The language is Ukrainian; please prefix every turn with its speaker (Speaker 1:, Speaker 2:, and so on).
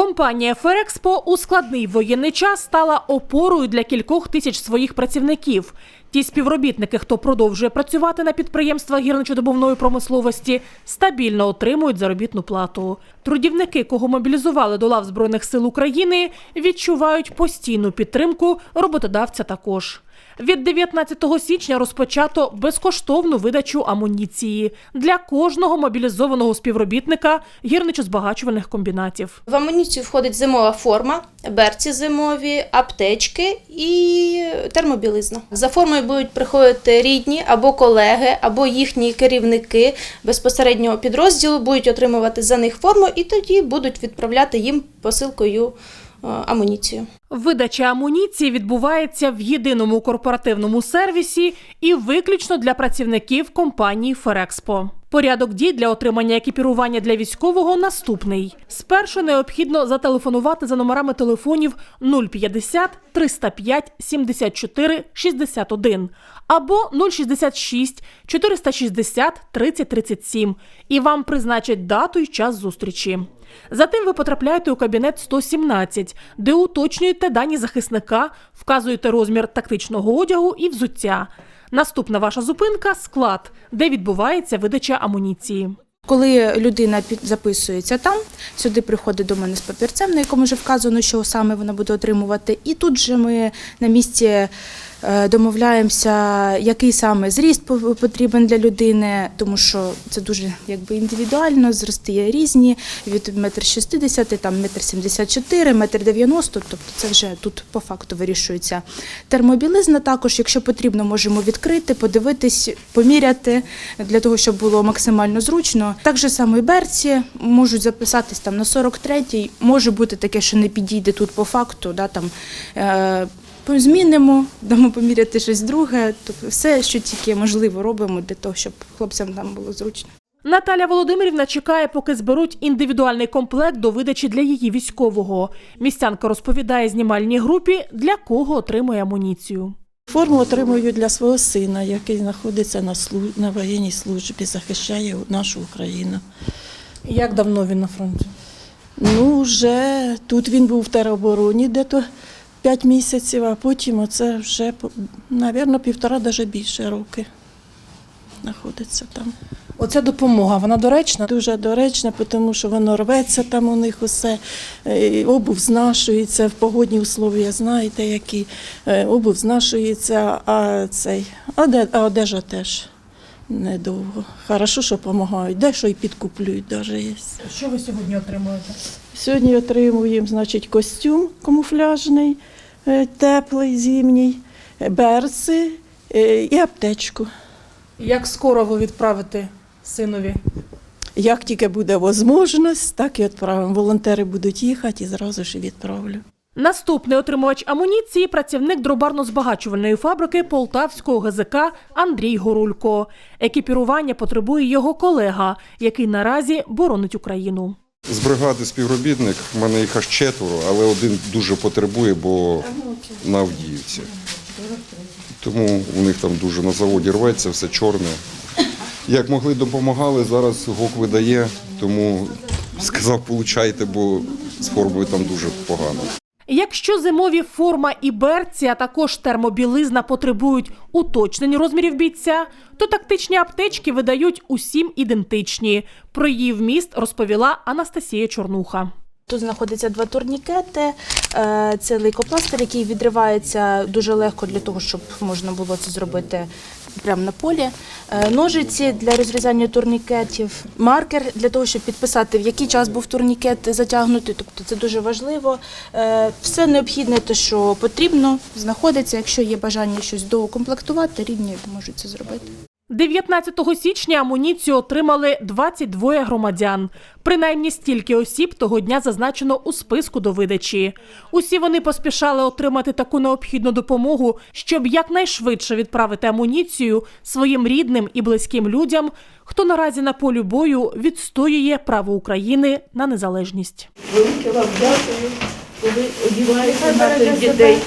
Speaker 1: Компанія Ферекспо у складний воєнний час стала опорою для кількох тисяч своїх працівників. Ті співробітники, хто продовжує працювати на підприємствах гірничодобувної промисловості, стабільно отримують заробітну плату. Трудівники, кого мобілізували до лав Збройних сил України, відчувають постійну підтримку роботодавця також. Від 19 січня розпочато безкоштовну видачу амуніції для кожного мобілізованого співробітника гірничо-збагачувальних комбінатів.
Speaker 2: В амуніцію входить зимова форма, берці зимові, аптечки і термобілизна. За формою будуть приходити рідні або колеги, або їхні керівники безпосереднього підрозділу, будуть отримувати за них форму і тоді будуть відправляти їм посилкою амуніцію.
Speaker 1: Видача амуніції відбувається в єдиному корпоративному сервісі і виключно для працівників компанії Ферекспо. Порядок дій для отримання екіпірування для військового наступний. Спершу необхідно зателефонувати за номерами телефонів 050 305 74 61 або 066 460 30 37 і вам призначать дату і час зустрічі. Затим ви потрапляєте у кабінет 117, де уточнюєте дані захисника, вказуєте розмір тактичного одягу і взуття. Наступна ваша зупинка склад, де відбувається видача амуніції.
Speaker 3: Коли людина записується там, сюди приходить до мене з папірцем, на якому вже вказано, що саме вона буде отримувати. І тут же ми на місці домовляємося, який саме зріст потрібен для людини, тому що це дуже якби індивідуально, зрости є різні від метр шістдесяти, там метр сімдесят чотири, метр дев'яносто, тобто це вже тут по факту вирішується. Термобілизна також, якщо потрібно, можемо відкрити, подивитись, поміряти для того, щоб було максимально зручно. Так же само і берці можуть записатись там на 43-й. Може бути таке, що не підійде тут по факту. Да, там, е, змінимо, дамо поміряти щось друге. Тобто все, що тільки можливо, робимо для того, щоб хлопцям там було зручно.
Speaker 1: Наталя Володимирівна чекає, поки зберуть індивідуальний комплект до видачі для її військового. Містянка розповідає знімальній групі, для кого отримує амуніцію.
Speaker 4: Форму отримую для свого сина, який знаходиться на слу... на воєнній службі, захищає нашу Україну.
Speaker 1: Як давно він на фронті?
Speaker 4: Ну, вже тут він був в теробороні де-то 5 місяців, а потім оце вже, мабуть, півтора, навіть більше роки знаходиться там.
Speaker 1: Оця допомога, вона доречна.
Speaker 4: Дуже доречно, тому що воно рветься там у них усе, е, обув знашується, в погодні условия знаєте, які е, обув знашується, а цей, а одежа теж недовго. Хорошо, що допомагають, дещо і підкуплюють навіть є.
Speaker 1: Що ви сьогодні отримуєте?
Speaker 4: Сьогодні отримуємо, значить, костюм камуфляжний, е, теплий, зимній, е, берці е, і аптечку.
Speaker 1: Як скоро ви відправите синові?
Speaker 4: Як тільки буде можливість, так і відправимо. Волонтери будуть їхати і зразу ж відправлю.
Speaker 1: Наступний отримувач амуніції працівник дробарно-збагачувальної фабрики Полтавського ГЗК Андрій Горулько. Екіпірування потребує його колега, який наразі боронить Україну.
Speaker 5: З бригади співробітник, в мене їх аж четверо, але один дуже потребує, бо на Авдіївці. Тому у них там дуже на заводі рветься, все чорне. Як могли, допомагали, зараз ГОК видає, тому сказав, получайте, бо з формою там дуже погано.
Speaker 1: Якщо зимові форма і берці, а також термобілизна потребують уточнень розмірів бійця, то тактичні аптечки видають усім ідентичні. Про її вміст розповіла Анастасія Чорнуха.
Speaker 3: Тут знаходиться два турнікети. Е, Це лейкопластир, який відривається дуже легко для того, щоб можна було це зробити прямо на полі. Е, Ножиці для розрізання турнікетів, маркер для того, щоб підписати, в який час був турнікет затягнутий. Тобто це дуже важливо. Е, Все необхідне, те, що потрібно, знаходиться. Якщо є бажання щось доукомплектувати, рідні можуть це зробити.
Speaker 1: 19 січня амуніцію отримали 22 громадян. Принаймні стільки осіб того дня зазначено у списку до видачі. Усі вони поспішали отримати таку необхідну допомогу, щоб якнайшвидше відправити амуніцію своїм рідним і близьким людям, хто наразі на полі бою відстоює право України на незалежність.
Speaker 6: Велике вам дякую, коли одіваєте наших дітей.